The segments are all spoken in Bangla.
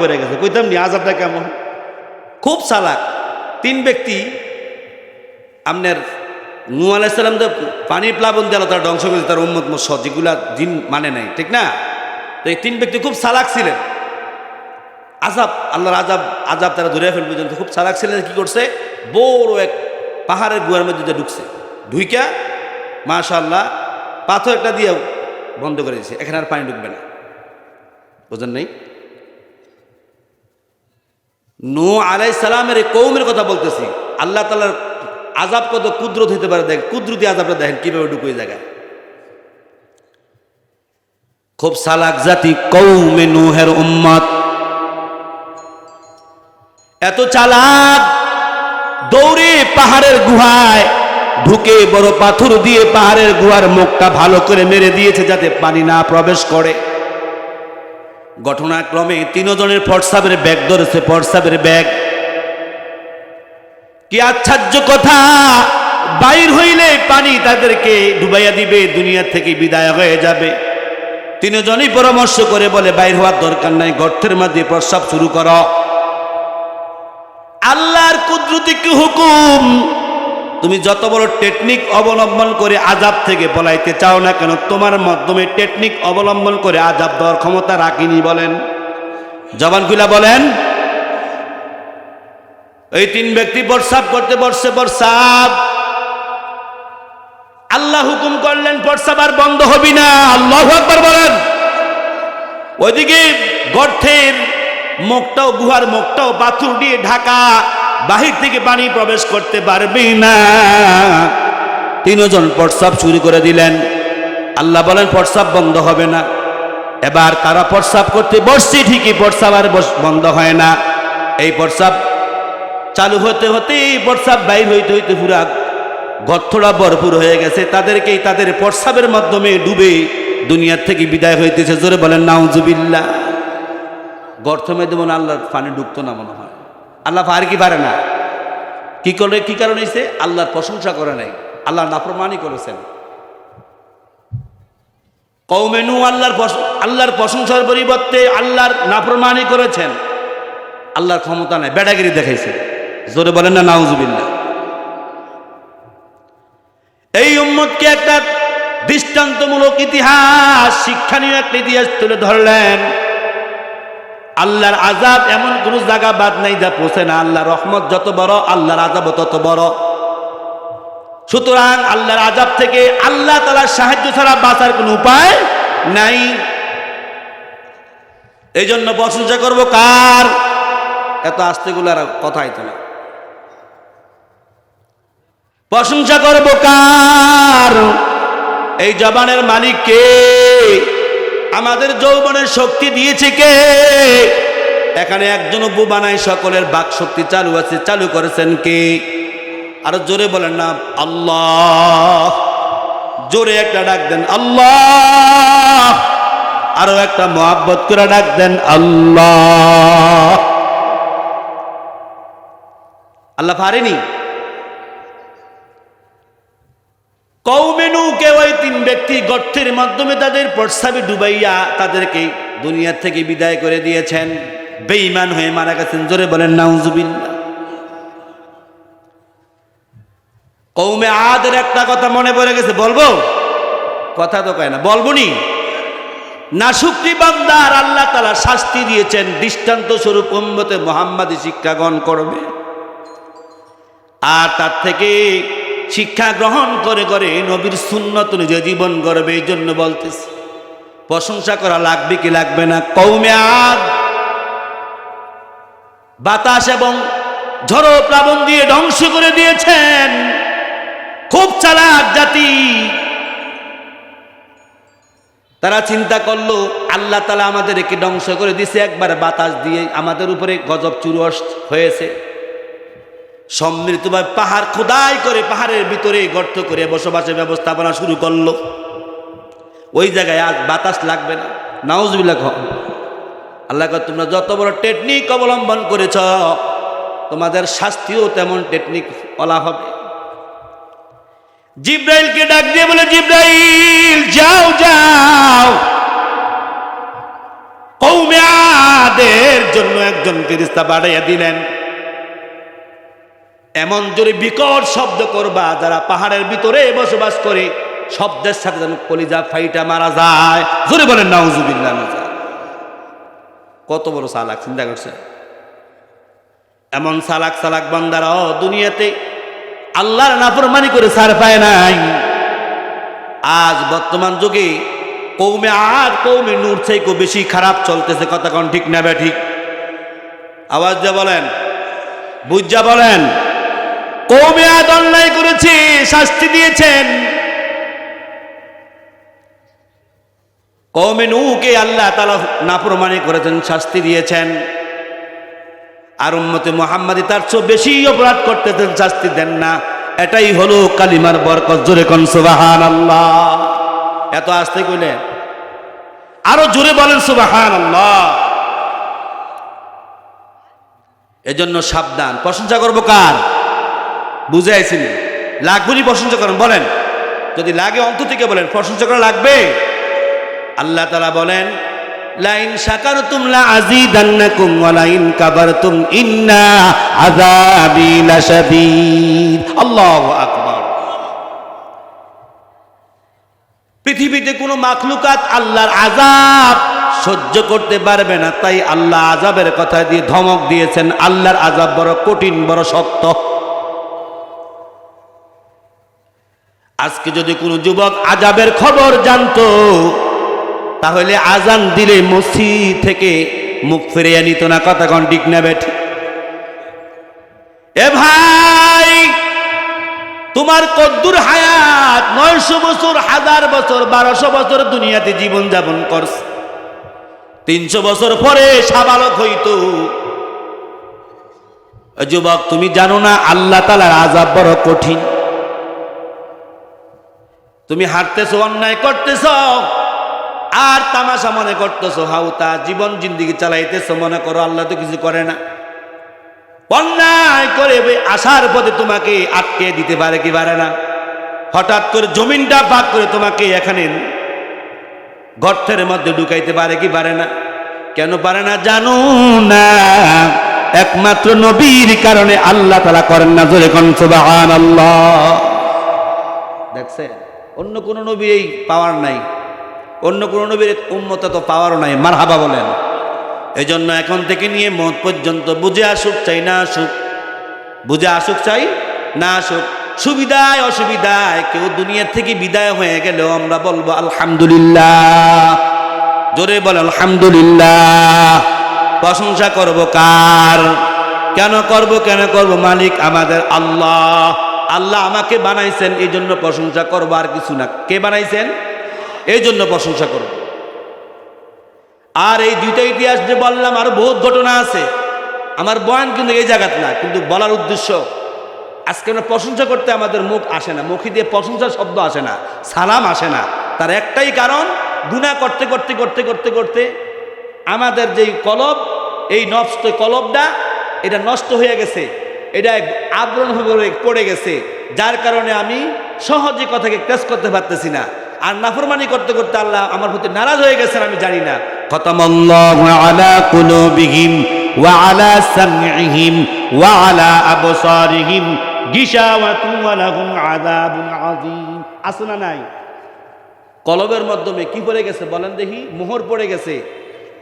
পড়ে গেছে। কইতাম নি আজাবটা কেমন? খুব চালাক। তিন ব্যক্তি আপনার নু আলাইসাল্লাম তো পানির প্লাবন দিল তার ধ্বংস করেছে, তার উম্মত মসদ যেগুলা দিন মানে নাই, ঠিক না? তো এই তিন ব্যক্তি খুব চালাক ছিলেন। আজাব আল্লাহর আজাব আজাব তারা ধরে ফেলবে পর্যন্ত খুব চালাক ছিলেন, কি করছে? বড় এক পাহাড়ের গুয়ার মধ্যে দিয়ে ঢুকছে। ঢুইকা মাশাল্লাহ পাথর একটা দিয়ে বন্ধ করে দিয়েছে, এখানে আর পানি ঢুকবে না। বোঝেন নেই? নো আলাই সালামের কৌমের কথা বলতেছি। আল্লাহ তালার আজাব কত কুদরত হতে পারে দেখেন, কুদরতি আজাবটা দেখেন, কীভাবে ঢুকুয়ে জায়গায়। খুব সালাক জাতি কৌমে নুহের উম্মত। এত চালাক দৌড়ে পাহাড়ের গুহায় ঢুকে বড় পাথর দিয়ে পাহাড়ের গুহার মুখটা ভালো করে মেরে দিয়েছে যাতে পানি না প্রবেশ করে। ঘটনাক্রমে তিনজনের ফটসাবের ব্যাগ ধরেছে ফটসাবের ব্যাগ। কি আশ্চর্য কথা! বাইর হইলে পানি তাদেরকে ডুবাইয়া দিবে, দুনিয়া থেকে বিদায় হয়ে যাবে। তিনজনই পরামর্শ করে বলে, বাইর হওয়ার দরকার নাই, গর্তের মধ্যে প্রস্রাব শুরু কর। আল্লাহর কুদরতিক হুকুম? তুমি যত বড় টেকনিক অবলম্বন করে আজাব থেকে পলাইতে চাও না কেন, তোমার মাধ্যমে টেকনিক অবলম্বন করে আজাব দেওয়ার ক্ষমতা রাখিনি বলেন। জবান খুলা বলেন। এই তিন ব্যক্তি প্রস্রাব করতে বসছে, প্রস্রাব। আল্লাহ হুকুম করলেন, প্রস্রাব আর বন্ধ হবি না। আল্লাহ একবার বলেন। ওইদিকে গর্থের মুখটাও, গুহার মুখটাও পাথর দিয়ে ঢাকা বাহির থেকে পানি প্রবেশ করতে পারবি না। তিনজন প্রস্রাব চুরি করে দিলেন। আল্লাহ বলেন প্রস্রাব বন্ধ হবে না। এবার তারা প্রস্রাব করতে বসছে ঠিকই প্রস্রাব আর বন্ধ হয় না। এই প্রস্রাব চালু হতে হতেই প্রস্রাব বাইর হইতে হইতে পুরা গর্থটা ভরপুর হয়ে গেছে। তাদেরকেই তাদের প্রস্রাবের মাধ্যমে ডুবে দুনিয়ার থেকে বিদায় হইতেছে। জোরে বলেন নাউজুবিল্লা গর্থ মনে হয় আল্লাহর পানি ঢুকতো না মনে হয়। আল্লাহ পারে কি পারে না? কি করে, কি কারণে হয়েছে আল্লাহর প্রশংসা করে নাই। আল্লাহ নাফরমানি করেছেন। কৌমেনু আল্লাহর আল্লাহর প্রশংসার পরিবর্তে আল্লাহর নাফরমানি করেছেন। আল্লাহর ক্ষমতা নাই, বেড়াগিরি দেখাইছে। জোরে বলেন না নাউজুবিল্লা এই উম্মতকে একটা দৃষ্টান্তমূলক ইতিহাস, শিক্ষণীয় একটা ইতিহাস তুলে ধরলেন। আল্লাহর আজাব এমন কোন জায়গা বাদ নাই যা পৌঁছে না। আল্লাহর রহমত যত বড়, আল্লাহর আজাব তত বড়। সুতরাং আল্লাহর আজাব থেকে আল্লাহ তালার সাহায্য ছাড়া বাঁচার কোনো উপায় নাই। এই জন্য প্রশংসা করব কার? এত আস্তেগুলো আর কথা হইতো না। প্রশংসা করব কার? এই জবানের মালিক কে? আমাদের যৌবনের শক্তি দিয়েছে কে? এখানে একজন অব্বু বানাই সকলের বাক শক্তি চালু আছে, চালু করেছেন কে? আরও জোরে বলেন না, আল্লাহ। জোরে একটা ডাক দেন, আল্লাহ। আরও একটা মোহাব্বত করে ডাক দেন, আল্লাহ। আল্লাহ পারেনি? কৌমেনুকে ওই তিন ব্যক্তি গর্তের মাধ্যমে তাদের প্রস্তাবে ডুবাইয়া তাদেরকে দুনিয়ার থেকে বিদায় করে দিয়েছেন। বেঈমান হয়ে মারা গেছেন। জোরে বলেন নাউজুবিল্লা কৌমে আদের একটা কথা মনে পড়ে গেছে। বলব? কথা তো কয় না। বলব নি না শুক্রি বান্দার আল্লাহ তালা শাস্তি দিয়েছেন। দৃষ্টান্ত স্বরূপ উম্মতে মোহাম্মদী শিক্ষা গ্রহণ করবে। আর তার থেকে শিক্ষা গ্রহণ করে করে নবীর সুন্নত নিজে জীবন গড়বে, এই জন্য বলতেছি। প্রশংসা করা লাগবে কি লাগবে না? কৌমে আদ। বাতাস এবং ঝড়ো প্লাবন দিয়ে ধ্বংস করে দিয়েছেন। খুব চালাক জাতি। তারা চিন্তা করল, আল্লাহ তালা আমাদেরকে ধ্বংস করে দিছে একবার বাতাস দিয়ে আমাদের উপরে গজব চুরু হয়েছে। সমৃদ্ধভাবে পাহাড় খোদাই করে পাহাড়ের ভিতরে গর্ত করে বসবাসের ব্যবস্থাপনা শুরু করল। ওই জায়গায় আজ বাতাস লাগবে না। নাউজবিল্লা আল্লাহ তোমরা যত বড় টেকনিক অবলম্বন করেছ, তোমাদের শাস্তিও তেমন টেকনিক বলা হবে। জিব্রাইলকে ডাক দিয়ে বলে, জিব্রাইল, যাও যাও। কৌমে জন্য একজন ফিরিস্তা বাড়াইয়া দিলেন। এমন জোরে বিকট শব্দ করবা, যারা পাহাড়ের ভিতরে বসবাস করে, শব্দের সাথে যেন কলিজা ফাইটা মারা যায়। জোরে বলেন, নাউজুবিল্লাহ নাউজা। কত বড় সালাক, চিন্তা করছে এমন সালাক সালাক বান্দারাও দুনিয়াতে আল্লাহর নাফরমানি করে সার পায় নাই। আজ বর্তমান যুগে কৌমে আর কৌমে নূর থেকে বেশি খারাপ চলতেছে, কথা কোন ঠিক না ঠিক? আওয়াজ দিয়ে বলেন, বুঝা বলেন কৌমে আদ অন্যায় করেছে, শাস্তি দিয়েছেন। কৌমে নূকে আল্লাহ তালা নাফরমানি করেছেন, শাস্তি দিয়েছেন। আর উম্মতে মোহাম্মদী তার চেয়ে বেশি অপরাধ করতেছেন, শাস্তি দেন না। এটাই হলো কালিমার বরকত, জোরে কন সুবাহান আল্লাহ এত আসতে কইলে? আরও জোরে বলেন সুবাহান আল্লাহ এজন্য সাবধান। প্রশংসা করব কার? বুঝে আইসিনি লাগবেনি প্রশংসা করেন, বলেন। যদি লাগে অন্ত থেকে বলেন, প্রশংসা করা লাগবে? আল্লাহ তালা বলেন, লাইন শাকারতুম লা আযীদান্নাকুম ওয়া লাইন কাবারতুম ইন্না লাশাদীদ। আল্লাহু আকবার। পৃথিবীতে কোনো মাখলুকাত আল্লাহর আযাব সহ্য করতে পারবে না, তাই আল্লাহ আযাবের কথা দিয়ে ধমক দিয়েছেন। আল্লাহর আযাব বড় কঠিন, বড় শক্ত। আজকে যদি কোনো যুবক আজাবের খবর জানতো, তাহলে আজান দিলে মসজিদ থেকে মুখ ফিরিয়ে নিত না। কথা কন ঠিক না বেঠ? এ ভাই, তোমার কদ্দুর হায়াত নয়শো বছর, হাজার বছর, বারোশো বছর দুনিয়াতে জীবন যাপন করছ। তিনশো বছর পরে সাবালক হইতো। যুবক, তুমি জানো না, আল্লাহ তালার আজাব বড় কঠিন। তুমি হাঁটতেছো, অন্যায় করতেছ, আর তামাশা মনে করতেছো হাউতা জীবন জিন্দিগি চালাইতেছো, মনে করো আল্লাহ তো কিছু করে না। অন্যায় করে আসার পথে তোমাকে আটকে দিতে পারে কি পারে না। হঠাৎ করে জমিনটা ভাগ করে তোমাকে এখানে গর্থের মধ্যে ঢুকাইতে পারে কি পারে না। কেন পারে না জানো না? একমাত্র নবীর কারণে আল্লাহ তালা করেন না জোরে কোন সুবাহান আল্লাহ দেখছেন? অন্য কোনো নবী এই পাওয়ার নাই। অন্য কোনো নবীর উন্মত তো পাওয়ারও নাই, মারহাবা বলেন। এই জন্য এখন থেকে নিয়ে মত পর্যন্ত বুঝে আসুক চাই না আসুক। বুঝে আসুক চাই না আসুক। সুবিধায় অসুবিধায় কেউ দুনিয়া থেকে বিদায় হয়ে গেলেও আমরা বলব আলহামদুলিল্লাহ। জোরে বল আলহামদুলিল্লাহ। প্রশংসা করব কার? কেন করব কেন করব মালিক আমাদের আল্লাহ। আল্লাহ আমাকে বানাইছেন, এই জন্য প্রশংসা করব আর কিছু না। কে বানাইছেন? এই জন্য প্রশংসা করব। আর এই দুইটা ইতিহাস যে বললাম, আরও বহুত ঘটনা আছে। আমার বয়ান কিন্তু এই জায়গাত না, কিন্তু বলার উদ্দেশ্য, আজকে আমরা প্রশংসা করতে আমাদের মুখ আসে না, মুখে দিয়ে প্রশংসার শব্দ আসে না, সালাম আসে না। তার একটাই কারণ গুণা করতে করতে করতে করতে করতে আমাদের যেই কলব, এই নষ্ট কলবটা, এটা নষ্ট হয়ে গেছে। এটা আবরণ হয়ে পড়ে গেছে যার কারণে আমি সহজে কথাকে ক্রেস করতে পারতেছি না। আর নাফরমানি করতে করতে আল্লাহ আমার প্রতি নারাজ হয়ে গেছেন আমি জানি না। খতমাল্লাহু আলা কুলুবিহিম ওয়া আলা সামইহিম ওয়া আলা আবসারিহিম গিশাওয়াতুন ওয়া লাহুম আযাবুন আযীম। আছে না নাই? কলবের মাধ্যমে কি পড়ে গেছে বলেন দেখি? মোহর পড়ে গেছে।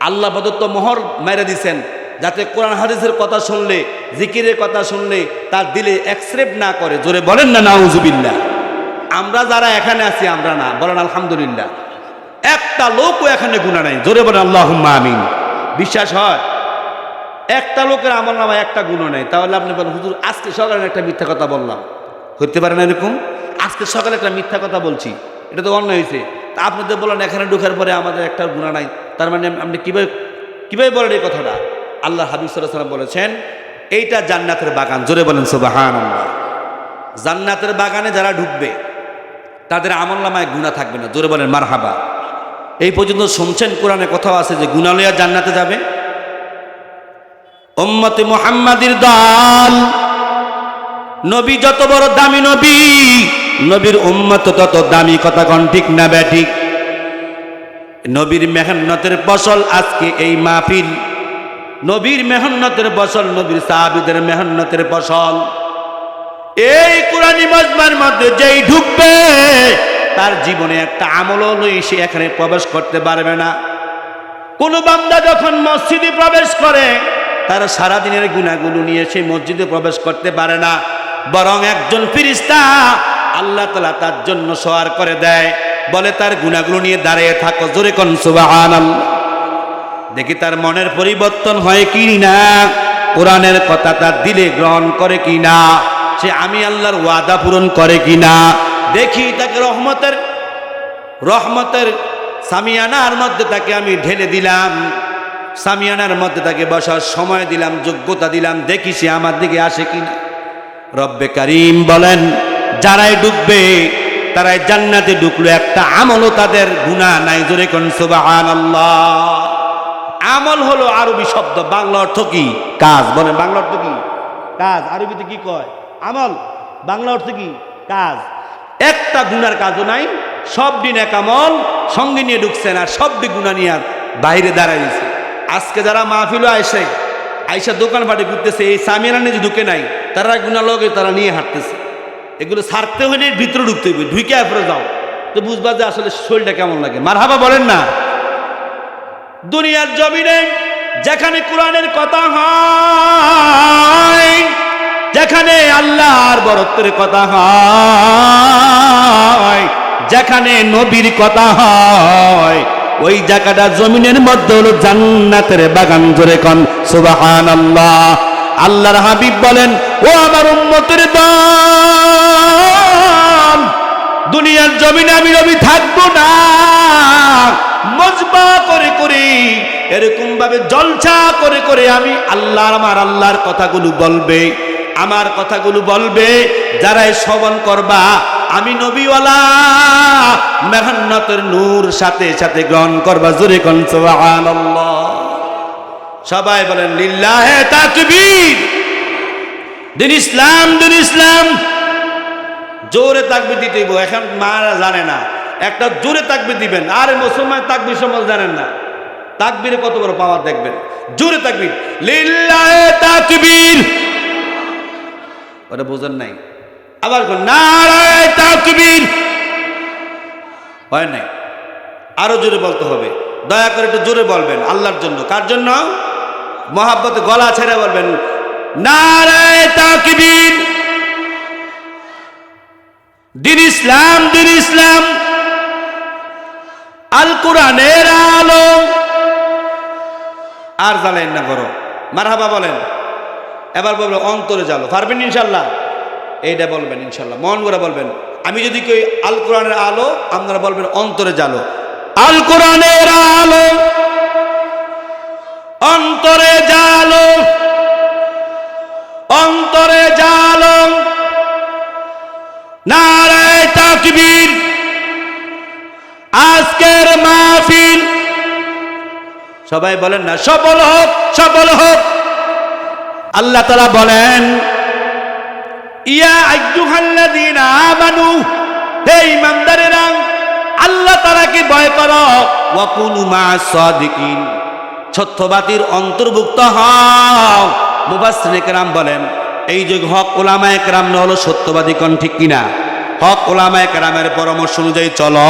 আল্লাহ প্রদত্ত মোহর মেরে দিছেন। যাতে কোরআন হাদিসের কথা শুনলে, জিকিরের কথা শুনলে তার দিলে অ্যাকসেপ্ট না করে। জোরে বলেন না, নাউজুবিল্লাহ। আমরা যারা এখানে আছি, আমরা না। বলেন, আলহামদুলিল্লাহ। একটা লোকও এখানে গুণা নাই। জোরে বলেন আল্লাহ আমিন। বিশ্বাস হয়, একটা লোকের আমার নামে একটা গুণ নেই। তাহলে আপনি বলেন, হুজুর, আজকে সকালে একটা মিথ্যা কথা বললাম। হইতে পারে না এরকম? আজকে সকালে একটা মিথ্যা কথা বলছি। এটা তো অন্য হয়েছে তা আপনাদের বলেন, এখানে ঢোকার পরে আমাদের একটা গুণা নাই। তার মানে আপনি কীভাবে কীভাবে বলেন এই কথাটা? আল্লাহ হাবিব সাল্লাম বলেছেন, এইটা জান্নাতের বাগান। জোরে বলেন সুবাহান জান্নাতের বাগানে যারা ঢুকবে, তাদের আমল নামায় গুণা থাকবে না। জোরে বলেন, মারহাবা। এই পর্যন্ত শুনছেন কোরআনে কোথাও আছে যে গুণালয়া জান্নাতে যাবে? উম্মতে মোহাম্মাদির দল, নবী যত বড় দামি নবী, নবীর উম্মত তত দামি কথা কন, ঠিক না ব্যাঠিক নবীর মেহনতের ফসল আজকে এই মাহফিল। নবীর মেহন্নতের ফসল, নবীর সাহাবিদের মেহন্নতের ফসল। এই কোরআনি মজমার মধ্যে যেই ঢুকবে, তার জীবনে একটা আমলও নই, সে এখানে প্রবেশ করতে পারবে না। কোন বান্দা যখন মসজিদে প্রবেশ করে, তার সারাদিনের গুণাগুলো নিয়ে সে মসজিদে প্রবেশ করতে পারে না। বরং একজন ফিরিস্তা আল্লাহ তালা তার জন্য সোয়ার করে দেয়। বলে, তার গুণাগুলো নিয়ে দাঁড়িয়ে থাকো, জোরে কন সুবাহান দেখি তার মনের পরিবর্তন হয় কি না? কোরআনের কথা তার দিলে গ্রহণ করে কি না সে আমি আল্লাহর ওয়াদা পূরণ করে কি না দেখি তাকে রহমতের রহমতের সামিয়ানার মধ্যে তাকে আমি ঢেলে দিলাম। সামিয়ানার মধ্যে তাকে বসার সময় দিলাম, যোগ্যতা দিলাম। দেখি সে আমার দিকে আসে কি না রব্বে করিম বলেন, যারাই ডুববে, তারাই জান্নাতে ঢুকলো একটা আমলও তাদের গুণা নাই। জোরে কোন সুবাহান আমল হলো আরবি শব্দ, বাংলা অর্থ কি? কাজ। বলেন, বাংলা অর্থ কি? কাজ। আরবিতে কি কয়? আমল। বাংলা অর্থ কি? কাজ। একটা গুনার কাজও নাই, সব দিন এক আমল, সঙ্গে নিয়ে ঢুকছেন আর সব দিন গুণা নিয়ে আর বাইরে দাঁড়ায় দিছে আজকে যারা মাহফিলও আইসে আইসা দোকান পাটে ঘুরতেছে, এই সামিয়ানা নিজে ঢুকে নাই, তারা গুণা লগে তারা নিয়ে হাঁটতেছে। এগুলো ছাড়তে হলে ভিতরে ঢুকতে হবে ঢুকে আপরে যাও। তো বুঝবা যে আসলে শরীরটা কেমন লাগে। মারহাবা বলেন না। দুনিয়ার জমিনে যেখানে কোরআনের কথা হয়, যেখানে আল্লাহর বরত্বের কথা হয়, যেখানে নবীর কথা হয়, ওই জায়গাটা জমিনের মধ্যে হলো জান্নাতের বাগান জোরে কন সুবাহান আল্লাহ আল্লাহর হাবিব বলেন, ও আমার উম্মতের দল, দুনিয়ার জমিনে আমি রবি থাকব না। মজবা করে করে, এরকম ভাবে জলছা করে করে আমি আল্লাহর, আমার আল্লাহর কথাগুলো বলবে, আমার কথাগুলো বলবে যারাই শ্রবণ করবা, আমি নবীওয়ালা মেহান্নতের নূর সাথে সাথে গ্রহণ করবা, জোরে কোন সবাই বলেন, লিল্লাহে তাকবীর। দিন ইসলাম দিন ইসলাম। জোরে তাকবি দিতে হইব, এখন মারা জানে না। একটা জোরে তাকবি দিবেন। আরে মুসলমান তাকবির সম্বন্ধ জানেন না। তাকবিরে কত বড় পাওয়ার দেখবেন। জোরে তাকবির। লিল্লাহে ওটা বোঝেন নাই। আবার নারায় হয় নাই। আরও জোরে বলতে হবে। দয়া করে একটু জোরে বলবেন আল্লাহর জন্য। কার জন্য? মহাব্বতে গলা ছেড়ে বলবেন দিন ইসলাম দিন ইসলাম। আল কোরআনের আলো। আর জ্বালেন না করো মারহাবা বলেন। এবার বলবেন অন্তরে জ্বালো। পারবেন ইনশাল্লাহ? এইটা বলবেন ইনশাল্লাহ। মন করে বলবেন। আমি যদি কেউ আল কোরআনের আলো, আপনারা বলবেন অন্তরে জ্বালো। আল কোরআনের সবাই বলেন না সফল হোক সফল হোক। আল্লাহ তালা বলেন, ইয়া অন্তর্ভুক্ত হও। বলেন, এই হক সত্যবাদী কোন ঠিক কিনা? হক ওলামায়ে কেরামের পরামর্শ অনুযায়ী চলো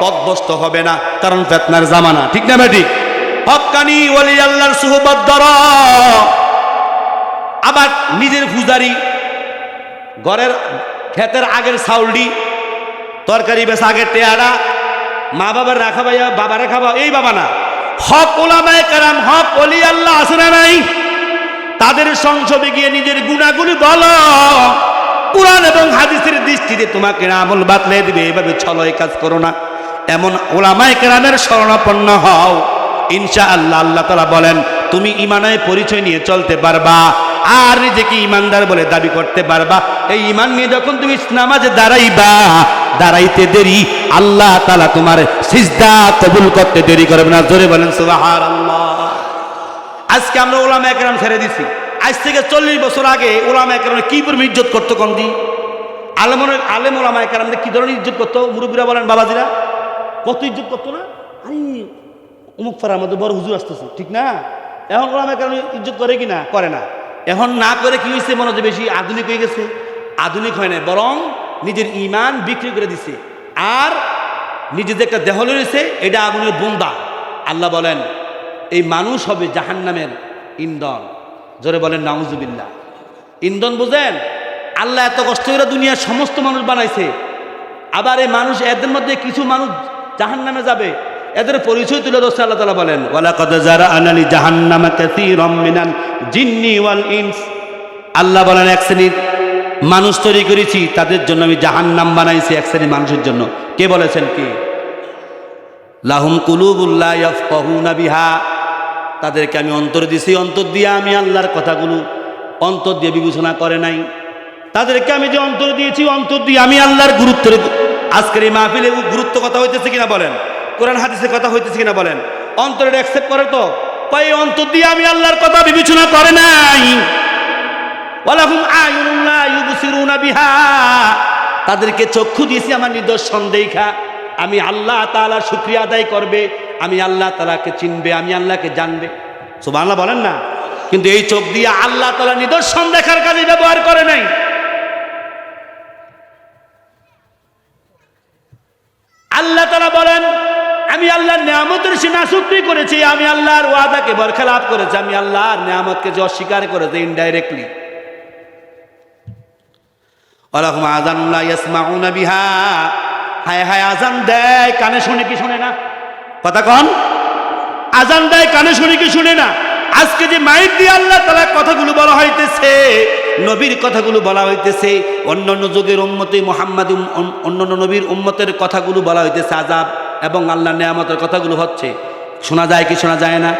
পথভ্রষ্ট হবে না, কারণ ফেতনার জামানা, ঠিক না বেটি হক্কানি ওলি আল্লাহর সুহবত আবার নিজের পূজারি ঘরের ক্ষেতের আগের চাউলডি, তরকারি বেশ আগের টেয়ারা, মা বাবার রাখা ভাইয়া বাবা রেখা এই বাবা না। হক ওলামায় কারাম, হক অলি আল্লাহ আছে না নাই? তাদের সংসদে গিয়ে নিজের গুণাগুলি বলো। কোরআন এবং হাদিসের দৃষ্টিতে তোমাকে আমল বাতলে দিবে, এভাবে ছলো এই কাজ করো না। এমন ওলামায় কেরামের শরণাপন্ন হও। ইনশা আল্লাহ আল্লাহ তালা বলেন, তুমি ইমানায় পরিচয় নিয়ে চলতে পারবা, আর নিজেকে ইমানদার বলে দাবি করতে পারবা। এই ইমান নিয়ে যখন তুমি নামাজে দাঁড়াইবা, দাঁড়াইতে দেরি, আল্লাহ তালা তোমার সিজদা কবুল করতে দেরি করবে না। জোরে বলেন সুবাহার আজকে আমরা ওলামা একরাম ছেড়ে দিছি। আজ থেকে চল্লিশ বছর আগে ওলামা একরাম কি পরিমাণ ইজ্জত করতো কম দি আলেমন আলেম ওলামা একরাম কি ধরনের ইজ্জত করতো? মুরব্বীরা বলেন, বাবাজিরা, কত ইজ্জত করতো না? আরে অমুক ফারার মধ্যে বড় হুজুর আসতেছে, ঠিক না? এখন ওলামায় কারণ ইজ্জত করে কি না করে না। এখন না করে কি হয়েছে মনে হচ্ছে বেশি আধুনিক হয়ে গেছে। আধুনিক হয় না বরং নিজের ইমান বিক্রি করে দিছে। আর নিজে যে একটা দেহ রয়েছে এটা আগুনের বুন্দা। আল্লাহ বলেন, এই মানুষ হবে জাহান্নামের ইন্ধন। জোরে বলেন নাউজুবিল্লা ইন্ধন বুঝেন, আল্লাহ এত কষ্ট করে দুনিয়ার সমস্ত মানুষ বানাইছে। আবার এই মানুষ এদের মধ্যে কিছু মানুষ জাহান নামে যাবে। এদের পরিচয় তুলে ধরছে আল্লাহ তালা বলেন, ওয়ালাকাদ যারা আনানি জাহান্নামা কাসীরাম মিনাল জিন্নি ওয়াল ইনস। আল্লাহ বলেন, এক শ্রেণির মানুষ তৈরি করেছি, তাদের জন্য আমি জাহান্নাম বানাইছি এক শ্রেণির মানুষের জন্য। কে বলেছেন কি? লাহুম কুলুবুল্লাহ ইয়াফকাহুনা বিহা। তাদেরকে আমি অন্তর দিছি, অন্তর দিয়ে আমি আল্লাহর কথাগুলো অন্তর দিয়ে বিবেচনা করে নাই। তাদেরকে আমি যে অন্তর দিয়েছি, অন্তর দিয়ে আমি আল্লাহর গুরুত্বের আজকের এই মাহফিলে গুরুত্ব কথা হইতেছে কিনা বলেন। কোরআন হাদিসের কথা হইতেছে কিনা বলেন? অন্তরে অ্যাকসেপ্ট করে তো? কই অন্তর দিয়ে আমি আল্লাহর কথা বিবেচনা করে নাই। তাদেরকে চক্ষু দিয়েছি আমার নিদর্শন দেখা আমি আল্লাহ তাআলার শুকরিয়া আদায় করবে, আমি আল্লাহ তালাকে চিনবে, আমি আল্লাহকে জানবে। সুবহানাল্লাহ বলেন না? কিন্তু এই চোখ দিয়ে আল্লাহ তালা নিদর্শন দেখার কাজে ব্যবহার করে নাই। আল্লাহ তালা বলেন আমি আল্লাহর নিয়ামতের সে নাশুকরি করেছি, আমি আল্লাহর ওয়াদাকে বরখেলাপ করেছি, আমি আল্লাহর নিয়ামতকে যে অস্বীকার করেছি ইনডাইরেক্টলি ওরকম আজানুল্লাহ ইয়াসমাউনা বিহা। হায় হায় আজান দেয়, কানে শুনে কি শুনে না? কথা কন। আজান দেয়, কানে শুনে কি শুনে না? আজকে যে মাইক দিয়ে আল্লাহ তালা কথাগুলো বলা হইতেছে, নবীর কথাগুলো বলা হইতেছে, অন্যান্য যুগের উম্মতে মোহাম্মদ অন্যান্য নবীর উম্মতের কথাগুলো বলা হইতেছে আজাব এবং আল্লাহ নেয়ামতের কথাগুলো হচ্ছে, শোনা যায় কি শোনা যায় না?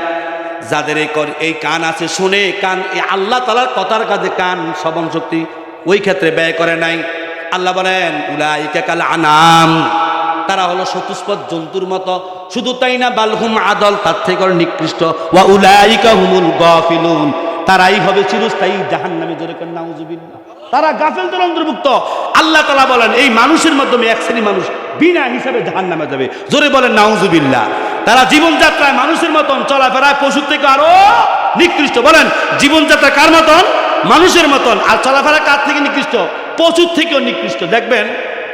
যাদের এই এই কান আছে, শুনে কান, এই আল্লাহ তালার কথার কাজে কান, শ্রবণ শক্তি ওই ক্ষেত্রে ব্যয় করে নাই। আল্লাহ বলেন, উলাইকা কাল আনাম। তারা হলো চতুষ্পদ জন্তুর মতো। শুধু তাই না, বালহুম আদল, তার থেকে নিকৃষ্ট। ওয়া উলাইকা হুমুল গাফিলুন। তারাই হবে চিরস্থায়ী জাহান্নামে, জোরে করেন নাউজুবিল্লাহ। তারা গাফেলদের অন্তর্ভুক্ত। আল্লাহ তালা বলেন, এই মানুষের মাধ্যমে এক শ্রেণি মানুষ বিনা হিসাবে জাহান্নামে যাবে। জোরে বলেন, নাউজুবিল্লাহ। তারা জীবনযাত্রায় মানুষের মতন, চলাফেরায় পশুর থেকে আরও নিকৃষ্ট। বলেন, জীবনযাত্রা কার মতন? মানুষের মতন। আর চলাফেরা কার থেকে নিকৃষ্ট? পশুর থেকেও নিকৃষ্ট। দেখবেন,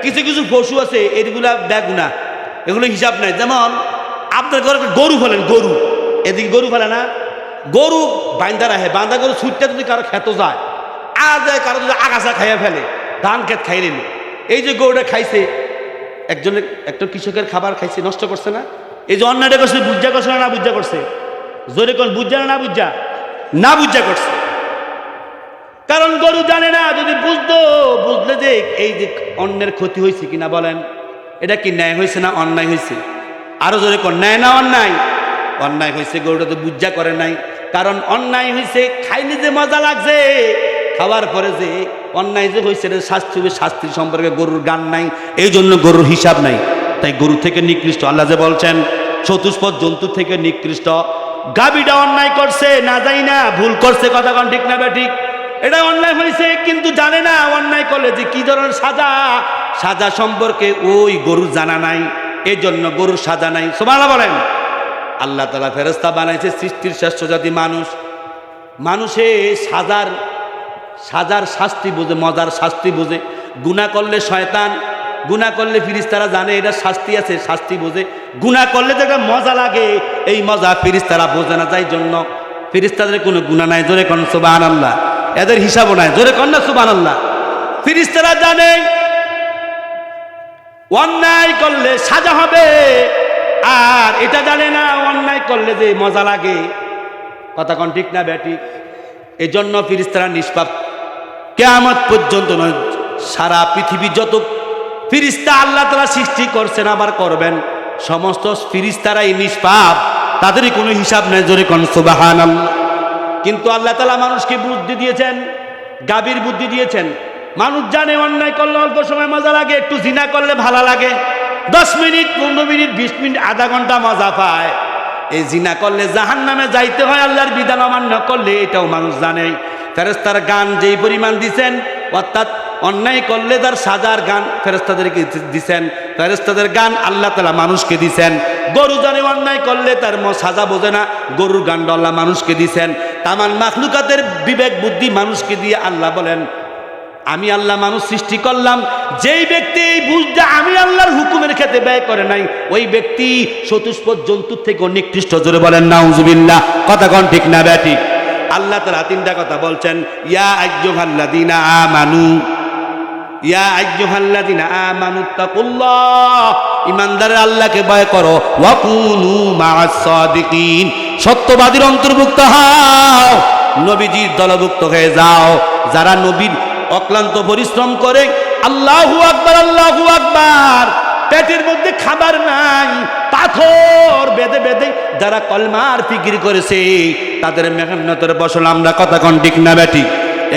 কিছু কিছু পশু আছে এগুলা বেগুনা। এগুলো হিসাব নাই। যেমন, আপনার ঘরে গরু ফেলেন, গরু। এদিকে গরু ফেলে না। গরু বান্দা রাখে। বান্দা গরু ছুটতে যদি কারও খেতে যায় আর যায়, কারও যদি আগাছা খাইয়া ফেলে, ধান খেত খাই নিল এই যে গরুটা খাইছে একজনের, একটা কৃষকের খাবার খাইছে, নষ্ট করছে না? এই যে অন্যটা করছে, বুঝা করছে না বুঝা করছে? জোরে কোন বুঝা না বুঝা? না বুঝা করছে। কারণ গরু জানে না, যদি বুঝতো, বুঝলে যে এই যে অন্যের ক্ষতি হয়েছে কিনা বলেন। এটা কি ন্যায় হয়েছে না অন্যায় হয়েছে? আরও জোরে কোন, ন্যায় না অন্যায়? অন্যায় হয়েছে, গরুটা তো বুঝা করে নাই। কারণ অন্যায় হয়েছে, খাইলে যে মজা লাগছে খাওয়ার পরে যে অন্যায় যে হয়েছে শাস্তি হবে। শাস্তির সম্পর্কে গরুর গান নাই এই জন্য গরুর হিসাব নাই। তাই গরু থেকে নিকৃষ্ট, আল্লাহ যে বলছেন, চতুষ্পদ জন্তু থেকে নিকৃষ্ট। গাবিটা অন্যায় করছে, না যাই না, ভুল করছে, কথা কন ঠিক না ঠিক এটা অন্যায় হয়েছে, কিন্তু জানে না, অন্যায় করলে যে কি ধরনের সাজা? সাজা সম্পর্কে ওই গরু জানা নাই এই জন্য গরুর সাজা নাই। সোমালা বলেন। আল্লাহ তালা ফেরস্তা বানাইছে সৃষ্টির শ্রেষ্ঠ জাতি মানুষ। মানুষে সাজার সাজার শাস্তি বোঝে, মজার শাস্তি বোঝে। গুণা করলে শয়তান গুণা করলে ফিরিস্তারা জানে, এটা শাস্তি আছে, শাস্তি বোঝে। গুণা করলে যে মজা লাগে, এই মজা ফিরিস্তারা বোঝে না তাই জন্য। ফিরিস্তাদের কোনো গুণা নাই, জোরে কন সুবাহ আল্লাহ এদের হিসাবও নাই, জোরে কন না সুবাহ আল্লাহ ফিরিস্তারা জানে, অন্যায় করলে সাজা হবে, আর এটা জানে না, অন্যায় করলে যে মজা লাগে। কথা কন ঠিক না ব্যাটি এই জন্য ফিরিস্তারা নিষ্পাপ। কেয়ামত পর্যন্ত নয়, সারা পৃথিবী যত ফিরিস্তা আল্লাহ তারা সৃষ্টি করছেন, আবার করবেন, সমস্ত ফিরিস্তারাই নিষ্পাপ, তাদেরই কোনো হিসাব নেই, জোরে কোন সুবাহান কিন্তু আল্লাহ তালা মানুষকে বুদ্ধি দিয়েছেন, গাভীর বুদ্ধি দিয়েছেন। মানুষ জানে, অন্যায় করলে অল্প সময় মজা লাগে, একটু জিনা করলে ভালো লাগে। দশ মিনিট, পনেরো মিনিট, বিশ মিনিট, আধা ঘণ্টা মজা পায়। এই জিনা করলে জাহান নামে যাইতে হয়, আল্লাহর বিধান অমান্য করলে, এটাও মানুষ জানে। ফেরেস্তার গান যেই পরিমাণ দিছেন, অর্থাৎ অন্যায় করলে তার সাজার গান ফেরেস্তাদেরকে দিছেন ফেরেস্তাদের গান আল্লাহ তালা মানুষকে দিছেন। গরু জানে অন্যায় করলে তার সাজা বোঝে না, গরুর গান আল্লাহ মানুষকে দিছেন। তামান মাখলুকাতের বিবেক বুদ্ধি মানুষকে দিয়ে আল্লাহ বলেন, আমি আল্লাহ মানুষ সৃষ্টি করলাম, যেই ব্যক্তি এই বুঝতে আমি আল্লাহর হুকুমের খেতে ব্যয় করে নাই, ওই ব্যক্তি চতুষ্পদ জন্তুর থেকে নিকৃষ্ট। জোরে বলেন, নাউজুবিল্লাহ। কথা কন ঠিক না ব্যাটি আল্লাহ তারা তিনটা কথা বলছেন, ইয়া আজ্জুহাল্লাদিনা আমানু, ইয়া আজ্জুহাল্লাদিনা আমানু তাকুল্লাহ ইমানদারের আল্লাহকে ভয় করো ওয়াকুনু মাআস সত্যবাদীর অন্তর্ভুক্ত হও, নবীজির দলভুক্ত হয়ে যাও, যারা নবীর অক্লান্ত পরিশ্রম করে, আল্লাহু আকবার আল্লাহু আকবার পেটের মধ্যে খাবার নাই, পাথর বেঁধে বেঁধে যারা কলমার ফিকির করেছে, তাদের মেহনতের বসল আমরা কথা কন ঠিক না ব্যাটি?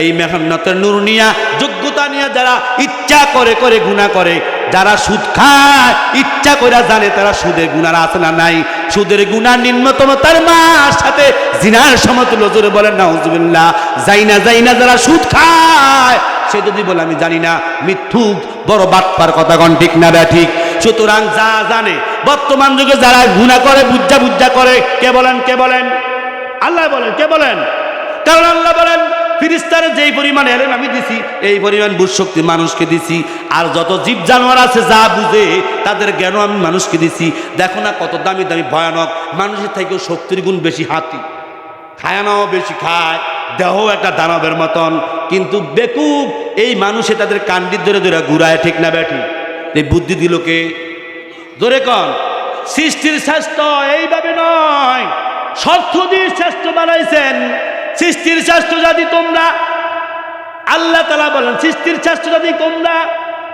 এই মেহনতের নূর নিয়া, যোগ্যতা নিয়ে যারা ইচ্ছা করে করে গুণা করে, যারা সুদ খায়, ইচ্ছা করে জানে তারা সুদের গুণার আছে না নাই। সুদের গুণা নিম্নতম তার মার সাথে জিনার সমতুল্য জোরে বলেন না হুজুবিল্লাহ যাই না যাই না যারা সুদ খায়, সে যদি বলে, আমি জানি না। মিথ্যুক বড় বাটপার কথা কন ঠিক না ব্যা ঠিক? সুতরাং যা জানে, বর্তমান যুগে যারা গুণা করে বুজ্জা বুজ্জা করে, কে বলেন কে বলেন? আল্লাহ বলেন, কে বলেন? কারণ আল্লাহ বলেন, ফিরিস্তারে যেই পরিমাণ এলেন আমি দিছি, এই পরিমাণ বুঝ শক্তি মানুষকে দিছি, আর যত জীব জানোয়ার আছে যা বুঝে, তাদের জ্ঞানও আমি মানুষকে দিছি। দেখো না কত দামি দামি ভয়ানক, মানুষের থেকেও শক্তির গুণ বেশি হাতি। খায়ানাও বেশি খায়। দেহ একটা দানবের মতন, কিন্তু বেকুব এই মানুষে তাদের কান্ডির ধরে ধরে ঘুরায়, ঠিক না ব্যাঠি? এই বুদ্ধি দিল কে? ধরে কন, সৃষ্টির শ্রেষ্ঠ এইভাবে নয়। স্বার্থ দিয়ে শ্রেষ্ঠ বানাইছেন। সৃষ্টির শ্রেষ্ঠ জাতি তোমরা, আল্লাহ তালা বলেন, সৃষ্টির শ্রেষ্ঠ জাতি তোমরা,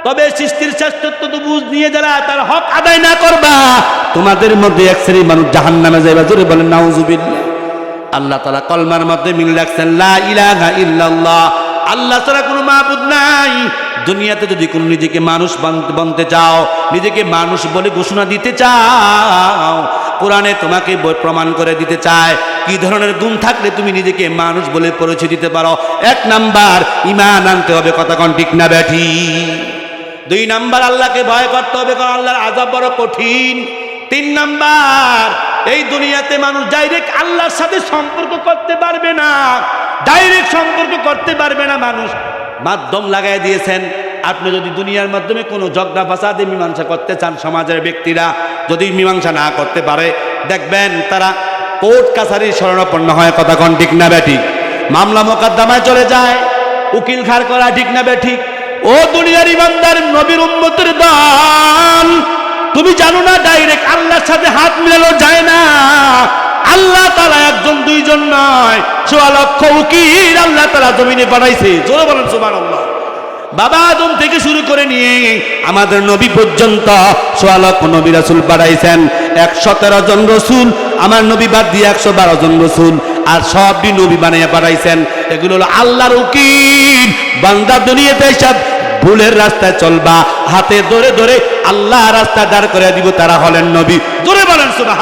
তবে সৃষ্টির শ্রেষ্ঠত্ব তো বুঝ নিয়ে যারা তার হক আদায় না করবা, তোমাদের মধ্যে এক শ্রেণির মানুষ জাহান নামে যাইবা। জোরে বলেন, নাউজুবিল্লাহ। আল্লাহ তালা কলমার মধ্যে মিল রাখছেন ইল্লাল্লাহ আল্লাহ ছাড়া কোনো মাহবুদ নাই। দুনিয়াতে যদি কোনো নিজেকে মানুষ বান- বনতে চাও, নিজেকে মানুষ বলে ঘোষণা দিতে চাও, কোরআনে তোমাকে প্রমাণ করে দিতে চায়, কি ধরনের গুণ থাকলে তুমি নিজেকে মানুষ বলে পরিচয় দিতে পারো? এক নাম্বার ইমান আনতে হবে, কথা কন ঠিক না ব্যাঠি। দুই নাম্বার, আল্লাহকে ভয় করতে হবে, কারণ আল্লাহর আজাব বড় কঠিন। তিন নাম্বার এই দুনিয়াতে মানুষ ডাইরেক্ট আল্লাহর সাথে সম্পর্ক করতে পারবে না। ডাইরেক্ট সম্পর্ক করতে পারবে না মানুষ। মাধ্যম লাগাই দিয়েছেন। আপনি যদি দুনিয়ার মাধ্যমে কোনো ঝগড়া ফাসাদে মীমাংসা করতে চান সমাজের ব্যক্তিরা, যদি মীমাংসা না করতে পারে, দেখবেন তারা কোর্ট কাছারির শরণাপন্ন হয়। কথা কন ঠিক না ব্যাঠিক? মামলা মোকদ্দমায় চলে যায়। উকিল খার করা ঠিক না ব্যাঠিক? ও দুনিয়ার ইমানদার নবীর উম্মতের দল তুমি জানো না ডাইরেক্ট আল্লাহর সাথে হাত মিলানো যায় না। আল্লাহ তালা একজন, দুইজন নয়। সোয়া লক্ষ উকিল আল্লাহ তালা জমিনে বানাইছে জোরে বলেন সুমান আল্লাহ বাবা আদম থেকে শুরু করে নিয়ে আমাদের নবী পর্যন্ত সোয়া লক্ষ নবী রাসুল বাড়াইছেন একশো তেরো জন রসুল, আমার নবী বাদ দিয়ে একশো বারো জন রসুল। আর সবই নবী বানিয়ে পাঠাইছেন। এগুলো হলো আল্লাহর উকিল। বান্দা দুনিয়াতে সব ভুলের রাস্তায় চলবা, হাতে ধরে ধরে আল্লাহ রাস্তা দাঁড় করে দিব, তারা হলেন নবী। ধরে বলেন সুবাহ